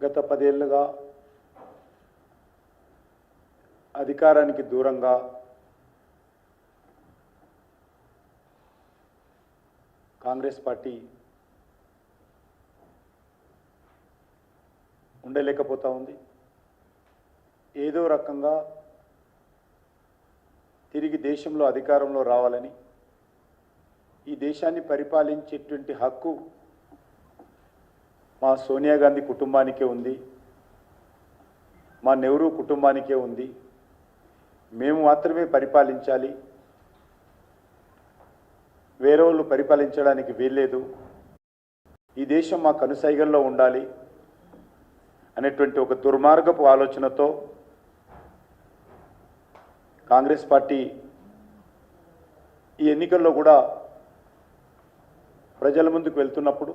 గత పదేళ్ళుగా అధికారానికి దూరంగా కాంగ్రెస్ పార్టీ ఉండలేకపోతా ఉంది. ఏదో రకంగా తిరిగి దేశంలో అధికారంలో రావాలని ఈ దేశాన్ని పరిపాలించేటువంటి హక్కు మా సోనియా గాంధీ కుటుంబానికే ఉంది. మా నెహ్రూ కుటుంబానికే ఉంది. మేము మాత్రమే పరిపాలించాలి. వేరే వాళ్ళు పరిపాలించడానికి వీల్లేదు. ఈ దేశం మా కనుసైగల్లో ఉండాలి అనేటువంటి ఒక దుర్మార్గపు ఆలోచనతో కాంగ్రెస్ పార్టీ ఈ ఎన్నికల్లో కూడా ప్రజల ముందుకు వెళ్తున్నప్పుడు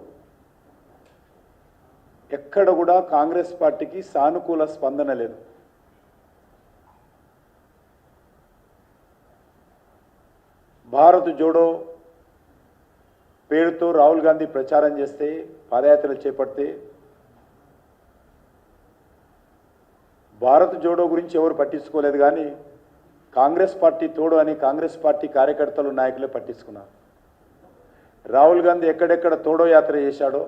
ఎక్కడ కూడా కాంగ్రెస్ పార్టీకి సానుకూల స్పందన లేదు. భారత్ జోడో పేరుతో రాహుల్ గాంధీ ప్రచారం చేస్తే పాదయాత్రలు చేపడితే భారత్ జోడో గురించి ఎవరు పట్టించుకోలేదు కానీ కాంగ్రెస్ పార్టీ తోడు అని కాంగ్రెస్ పార్టీ కార్యకర్తలు నాయకులే పట్టించుకున్నారు. రాహుల్ గాంధీ ఎక్కడెక్కడ తోడో యాత్ర చేశాడో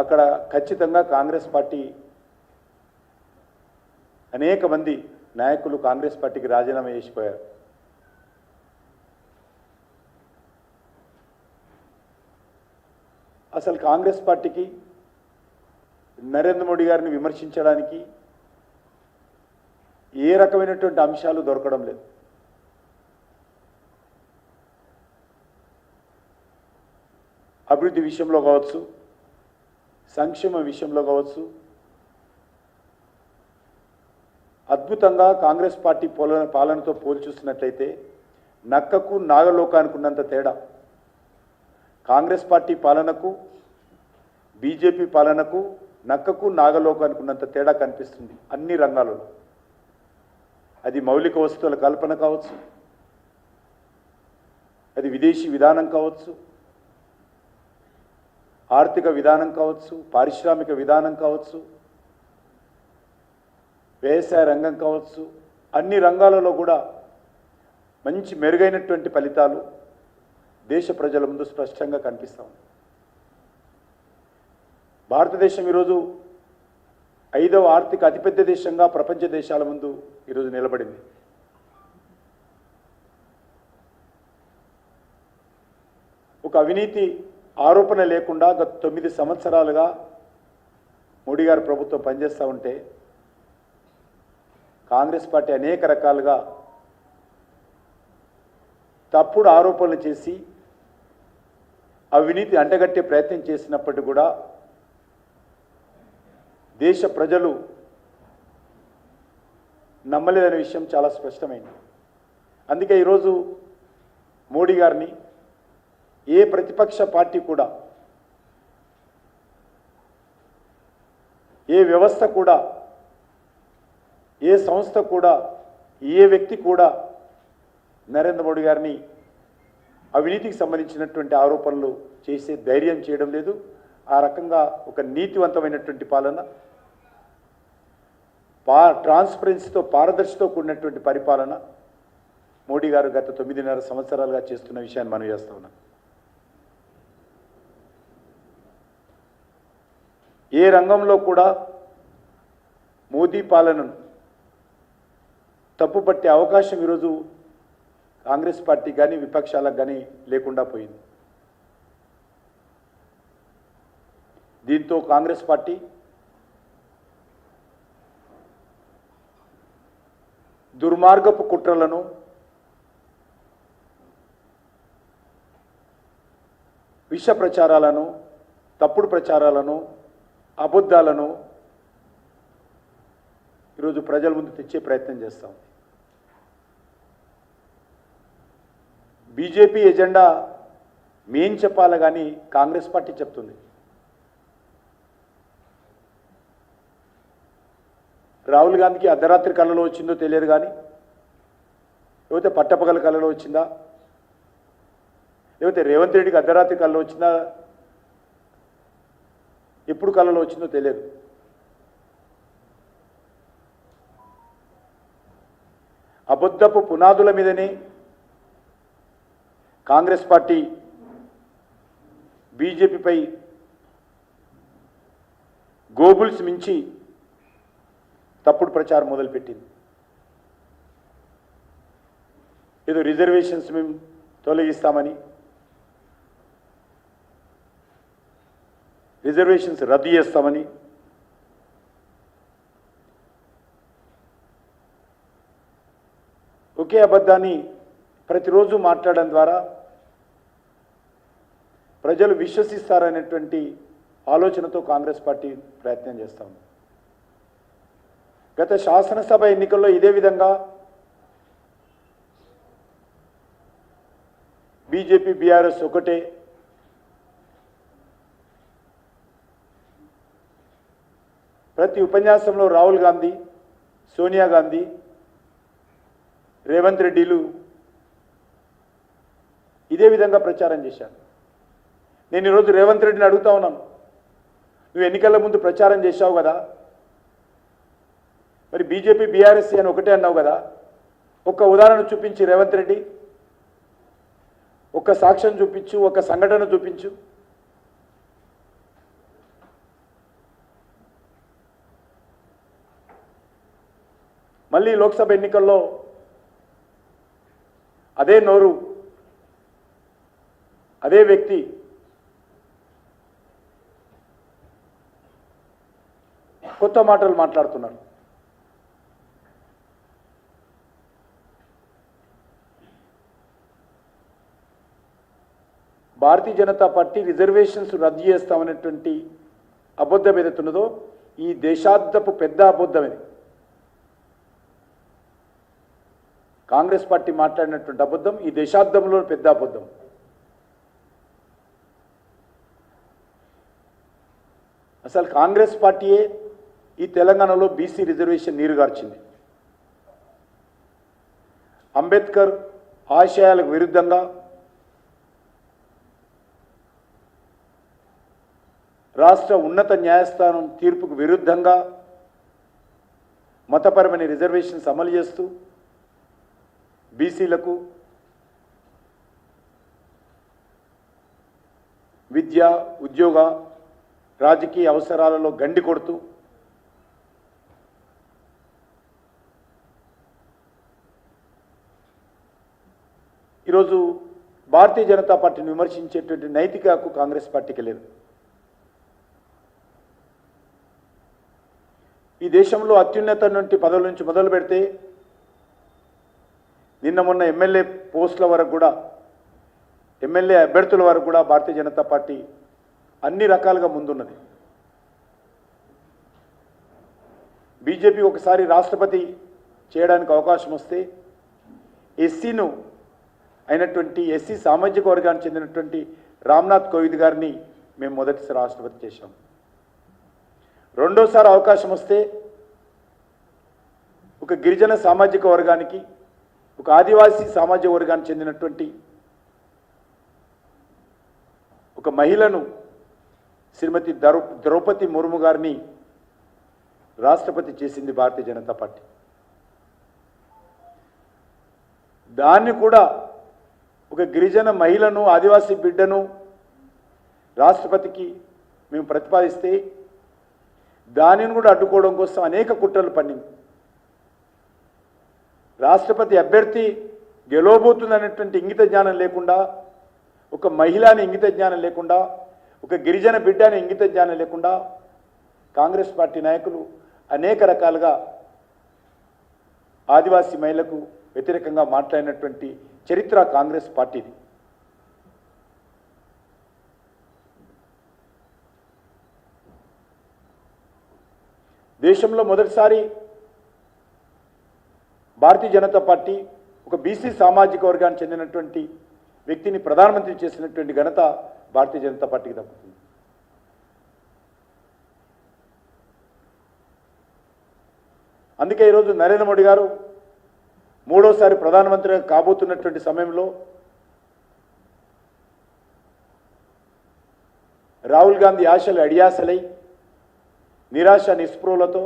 అక్కడ ఖచ్చితంగా కాంగ్రెస్ పార్టీ అనేక మంది నాయకులు కాంగ్రెస్ పార్టీకి రాజీనామా చేసిపోయారు. అసలు కాంగ్రెస్ పార్టీకి నరేంద్ర మోడీ గారిని విమర్శించడానికి ఏ రకమైనటువంటి అంశాలు దొరకడం లేదు. అభివృద్ధి విషయంలో కావచ్చు సంక్షేమ విషయంలో కావచ్చు. అద్భుతంగా కాంగ్రెస్ పార్టీ పోల పాలనతో పోల్చూస్తున్నట్లయితే నక్కకు నాగలోకానికి ఉన్నంత తేడా. కాంగ్రెస్ పార్టీ పాలనకు బీజేపీ పాలనకు నక్కకు నాగలోకానికి ఉన్నంత తేడా కనిపిస్తుంది అన్ని రంగాలలో. అది మౌలిక వస్తువుల కల్పన కావచ్చు. అది విదేశీ విధానం కావచ్చు. ఆర్థిక విధానం కావచ్చు పారిశ్రామిక విధానం కావచ్చు వ్యవసాయ రంగం కావచ్చు అన్ని రంగాలలో కూడా మంచి మెరుగైనటువంటి ఫలితాలు దేశ ప్రజల ముందు స్పష్టంగా కనిపిస్తూ ఉంది భారతదేశం ఈరోజు ఐదవ ఆర్థిక అతిపెద్ద దేశంగా ప్రపంచ దేశాల ముందు ఈరోజు నిలబడింది. ఒక అవినీతి ఆరోపణ లేకుండా గత తొమ్మిది సంవత్సరాలుగా మోడీ గారు ప్రభుత్వం పనిచేస్తూ ఉంటే కాంగ్రెస్ పార్టీ అనేక రకాలుగా తప్పుడు ఆరోపణలు చేసి అవినీతి అంటగట్టే ప్రయత్నం చేసినప్పటికీ కూడా దేశ ప్రజలు నమ్మలేదనే విషయం చాలా స్పష్టమైంది. అందుకే ఈరోజు మోడీ గారిని ఏ ప్రతిపక్ష పార్టీ కూడా ఏ వ్యవస్థ కూడా ఏ సంస్థ కూడా ఏ వ్యక్తి కూడా నరేంద్ర మోడీ గారిని అవినీతికి సంబంధించినటువంటి ఆరోపణలు చేసే ధైర్యం చేయడం లేదు. ఆ రకంగా ఒక నీతివంతమైనటువంటి పాలన పా ట్రాన్స్పరెన్సీతో పారదర్శితో కూడినటువంటి పరిపాలన మోడీ గారు గత తొమ్మిదిన్నర సంవత్సరాలుగా చేస్తున్న విషయాన్ని మనం చేస్తా ఉన్నాం. ఏ రంగంలో కూడా మోదీ పాలనను తప్పుపట్టే అవకాశం ఈరోజు కాంగ్రెస్ పార్టీ కానీ విపక్షాలకు కానీ లేకుండా పోయింది. దీంతో కాంగ్రెస్ పార్టీ దుర్మార్గపు కుట్రలను విష ప్రచారాలను తప్పుడు ప్రచారాలను అబద్ధాలను ఈరోజు ప్రజల ముందు తెచ్చే ప్రయత్నం చేస్తాం. బీజేపీ ఎజెండా మేం చెప్పాలి కానీ కాంగ్రెస్ పార్టీ చెప్తుంది. రాహుల్ గాంధీకి అర్ధరాత్రి కళలో వచ్చిందో తెలియదు కానీ లేకపోతే పట్టపగల కళలో వచ్చిందా లేకపోతే రేవంత్ రెడ్డికి అర్ధరాత్రి కళలో వచ్చిందా ఎప్పుడు కళలో వచ్చిందో తెలియదు. అబద్ధపు పునాదుల మీదనే కాంగ్రెస్ పార్టీ బీజేపీపై గోబుల్స్ మించి తప్పుడు ప్రచారం మొదలుపెట్టింది. ఏదో రిజర్వేషన్స్ మేము తొలగిస్తామని రిజర్వేషన్స్ రద్దు చేస్తామని. ఒకే అబద్ధాన్ని ప్రతిరోజు మాట్లాడడం ద్వారా ప్రజలు విశ్వసిస్తారనేటువంటి ఆలోచనతో కాంగ్రెస్ పార్టీ ప్రయత్నం చేస్తాం. గత శాసనసభ ఎన్నికల్లో ఇదే విధంగా బీజేపీ బీఆర్ఎస్ ఒకటే ప్రతి ఉపన్యాసంలో రాహుల్ గాంధీ సోనియా గాంధీ రేవంత్ రెడ్డిలు ఇదే విధంగా ప్రచారం చేశారు. నేను ఈరోజు రేవంత్ రెడ్డిని అడుగుతా ఉన్నాను. నువ్వు ఎన్నికల ముందు ప్రచారం చేశావు కదా? మరి బీజేపీ బీఆర్ఎస్ అని ఒకటే అన్నావు కదా? ఒక్క ఉదాహరణ చూపించి రేవంత్ రెడ్డి. ఒక సాక్ష్యం చూపించు ఒక సంఘటన చూపించు. మళ్ళీ లోక్సభ ఎన్నికల్లో అదే నోరు అదే వ్యక్తి కొత్త మాటలు మాట్లాడుతున్నారు. భారతీయ జనతా పార్టీ రిజర్వేషన్స్ రద్దు చేస్తామనేటువంటి అబద్ధం ఏదైతున్నదో ఈ దేశాద్దపు పెద్ద అబద్ధం ఇది కాంగ్రెస్ పార్టీ మాట్లాడినటువంటి అబద్ధం ఈ దేశాబ్దంలో పెద్ద అబద్ధం. అసలు కాంగ్రెస్ పార్టీయే ఈ తెలంగాణలో బీసీ రిజర్వేషన్ నీరుగార్చింది అంబేద్కర్ ఆశయాలకు విరుద్ధంగా రాష్ట్ర ఉన్నత న్యాయస్థానం తీర్పుకు విరుద్ధంగా మతపరమైన రిజర్వేషన్స్ అమలు చేస్తూ బీసీలకు విద్య ఉద్యోగ రాజకీయ అవసరాలలో గండి కొడుతూ ఈరోజు భారతీయ జనతా పార్టీని విమర్శించేటువంటి నైతిక హక్కు కాంగ్రెస్ పార్టీకి లేదు. ఈ దేశంలో అత్యున్నత నుండి పదవుల నుంచి మొదలు పెడితే నిన్న మొన్న ఎమ్మెల్యే పోస్టుల వరకు కూడా ఎమ్మెల్యే అభ్యర్థుల వరకు కూడా భారతీయ జనతా పార్టీ అన్ని రకాలుగా ముందున్నది. బీజేపీ ఒకసారి రాష్ట్రపతి చేయడానికి అవకాశం వస్తే ఎస్సీను అయినటువంటి ఎస్సీ సామాజిక వర్గానికి చెందినటువంటి రామ్నాథ్ కోవింద్ గారిని మేము మొదటిసారి రాష్ట్రపతి చేశాం. రెండోసారి అవకాశం వస్తే ఒక గిరిజన సామాజిక వర్గానికి ఒక ఆదివాసీ సామాజిక వర్గానికి చెందినటువంటి ఒక మహిళను శ్రీమతి ద్రౌ ద్రౌపది ముర్ము గారిని రాష్ట్రపతి చేసింది భారతీయ జనతా పార్టీ. దాన్ని కూడా ఒక గిరిజన మహిళను ఆదివాసీ బిడ్డను రాష్ట్రపతికి మేము ప్రతిపాదిస్తే దానిని కూడా అడ్డుకోవడం కోసం అనేక కుట్రలు పండింది రాష్ట్రపతి అభ్యర్థి గెలవబోతుందనేటువంటి ఇంగిత జ్ఞానం లేకుండా ఒక మహిళని ఇంగిత జ్ఞానం లేకుండా ఒక గిరిజన బిడ్డని ఇంగిత జ్ఞానం లేకుండా కాంగ్రెస్ పార్టీ నాయకులు అనేక రకాలుగా ఆదివాసీ మహిళలకు వ్యతిరేకంగా మాట్లాడినటువంటి చరిత్ర కాంగ్రెస్ పార్టీది. దేశంలో మొదటిసారి భారతీయ జనతా పార్టీ ఒక బీసీ సామాజిక వర్గానికి చెందినటువంటి వ్యక్తిని ప్రధానమంత్రి చేసినటువంటి ఘనత భారతీయ జనతా పార్టీకి దక్కుతుంది. అందుకే ఈరోజు నరేంద్ర మోడీ గారు మూడోసారి ప్రధానమంత్రిగా కాబోతున్నటువంటి సమయంలో రాహుల్ గాంధీ ఆశలు అడియాసలై నిరాశ నిస్పృహలతో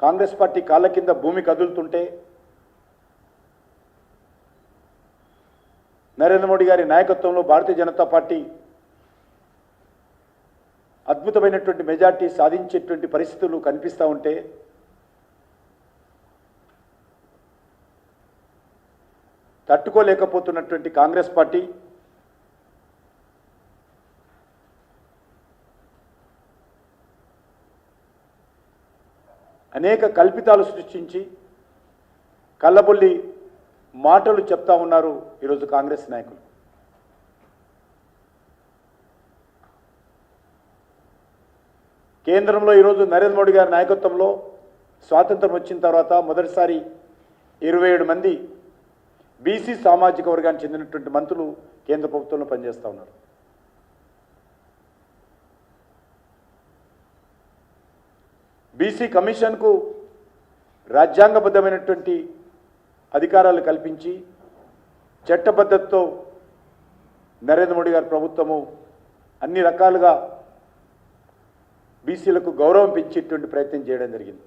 కాంగ్రెస్ పార్టీ కాళ్ళ కింద భూమి కదులుతుంటే నరేంద్ర మోడీ గారి నాయకత్వంలో భారతీయ జనతా పార్టీ అద్భుతమైనటువంటి మెజార్టీ సాధించేటువంటి పరిస్థితులు కనిపిస్తూ ఉంటే తట్టుకోలేకపోతున్నటువంటి కాంగ్రెస్ పార్టీ అనేక కల్పితాలు సృష్టించి కళ్ళబొల్లి మాటలు చెప్తా ఉన్నారు ఈరోజు కాంగ్రెస్ నాయకులు. కేంద్రంలో ఈరోజు నరేంద్ర మోడీ గారి నాయకత్వంలో స్వాతంత్రం వచ్చిన తర్వాత మొదటిసారి ఇరవై ఏడు మంది బీసీ సామాజిక వర్గానికి చెందినటువంటి మంత్రులు కేంద్ర ప్రభుత్వంలో పనిచేస్తూ ఉన్నారు. బీసీ కమిషన్కు రాజ్యాంగబద్ధమైనటువంటి అధికారాలు కల్పించి చట్టబద్ధతతో నరేంద్ర మోడీ గారి ప్రభుత్వము అన్ని రకాలుగా బీసీలకు గౌరవం పెంచేటువంటి ప్రయత్నం చేయడం జరిగింది.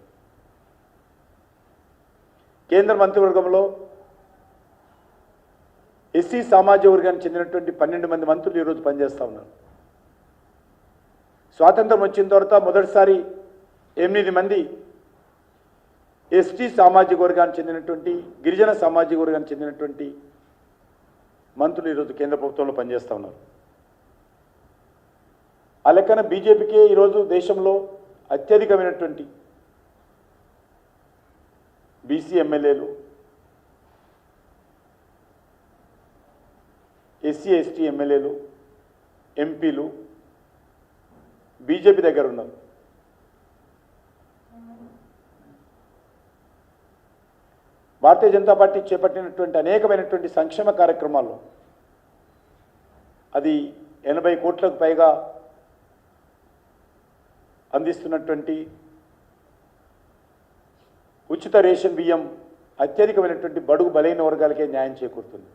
కేంద్ర మంత్రివర్గంలో ఎస్సీ సామాజిక వర్గానికి చెందినటువంటి పన్నెండు మంది మంత్రులు ఈరోజు పనిచేస్తూ ఉన్నారు. స్వాతంత్రం వచ్చిన తర్వాత మొదటిసారి ఎనిమిది మంది ఎస్టీ సామాజిక వర్గానికి చెందినటువంటి గిరిజన సామాజిక వర్గానికి చెందినటువంటి మంత్రులు ఈరోజు కేంద్ర ప్రభుత్వంలో పనిచేస్తూ ఉన్నారు. ఆ లెక్కన బీజేపీకే ఈరోజు దేశంలో అత్యధికమైనటువంటి బీసీ ఎమ్మెల్యేలు ఎస్సీ ఎస్టీ ఎమ్మెల్యేలు ఎంపీలు బీజేపీ దగ్గర ఉన్నారు. భారతీయ జనతా పార్టీ చేపట్టినటువంటి అనేకమైనటువంటి సంక్షేమ కార్యక్రమాల్లో అది ఎనభై కోట్లకు పైగా అందిస్తున్నటువంటి ఉచిత రేషన్ బియ్యం అత్యధికమైనటువంటి బడుగు బలైన వర్గాలకే న్యాయం చేకూరుతుంది.